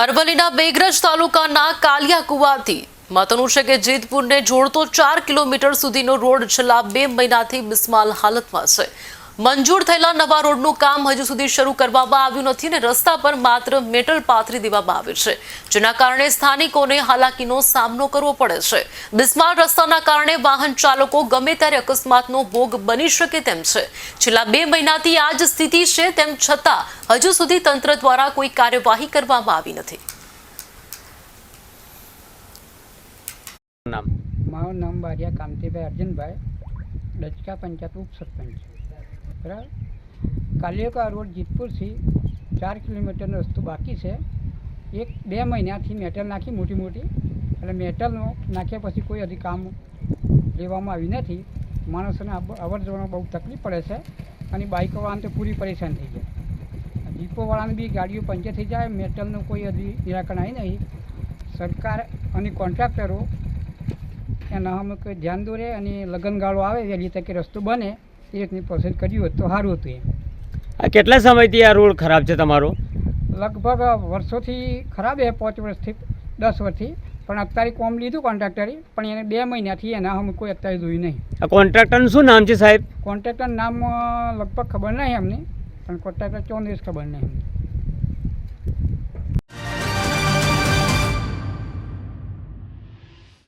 અરવલ્લીના બેગરજ તાલુકાના કાલિયા કુવાથી મહત્વનું છે કે જેતપુરને જોડતો ચાર કિલોમીટર સુધીનો રોડ છેલ્લા બે મહિનાથી બિસ્માલ હાલતમાં છે. મંજૂર થયેલા નવા રોડનું કામ હજુ સુધી શરૂ કરવામાં આવ્યું નથી અને રસ્તા પર માત્ર મેટલ પાથરી દેવામાં આવે છે જેના કારણે સ્થાનિકોને હાલાકીનો સામનો કરવો પડે છે. બિસ્માર રસ્તાના કારણે વાહન ચાલકો ગમે ત્યારે અકસ્માતનો ભોગ બની શકે તેમ છે. છેલ્લા બે મહિનાથી આ જ સ્થિતિ છે તેમ છતાં હજુ સુધી તંત્ર દ્વારા કોઈ કાર્યવાહી કરવામાં આવી નથી. નામ? મારું નામ બારિયા કાંતિભાઈ અર્જુનભાઈ ડચકા પંચાયત ઉપસરપંચ બરાબર? કાલિયોકા રોડ જીતપુરથી ચાર કિલોમીટરનો રસ્તો બાકી છે. એક બે મહિનાથી મેટલ નાખી મોટી મોટી. એટલે મેટલનો નાખ્યા પછી કોઈ હજી કામ લેવામાં આવ્યું નથી. માણસોને અવ- અવર જવરમાં બહુ તકલીફ પડે છે અને બાઇકોવાળાને તો પૂરી પરેશાન થઈ જાય. ડીપોવાળાને બી ગાડીઓ પંચર થઈ જાય, મેટલનું કોઈ હજી નિરાકરણ આવી નહીં. સરકાર અને કોન્ટ્રાક્ટરો એના અમે ધ્યાન દોરે અને લગનગાળો આવે વહેલી તકે રસ્તો બને. એ રીતની પ્રોસેસ કર્યું હોત તો સારું હતું એમ. આ કેટલા સમયથી આ રોડ ખરાબ છે તમારો? લગભગ વર્ષોથી ખરાબ છે પાંચ વર્ષથી દસ વર્ષથી. પણ અત્યારે કોમ લીધું કોન્ટ્રાક્ટરે પણ એને બે મહિનાથી એના અમે કોઈ અત્યારે જોયું નહીં. આ કોન્ટ્રાક્ટરનું શું નામ છે સાહેબ? કોન્ટ્રાક્ટર નામ લગભગ ખબર નહીં અમને પણ કોન્ટ્રાક્ટર ચોવીસ ખબર નહીં અમને.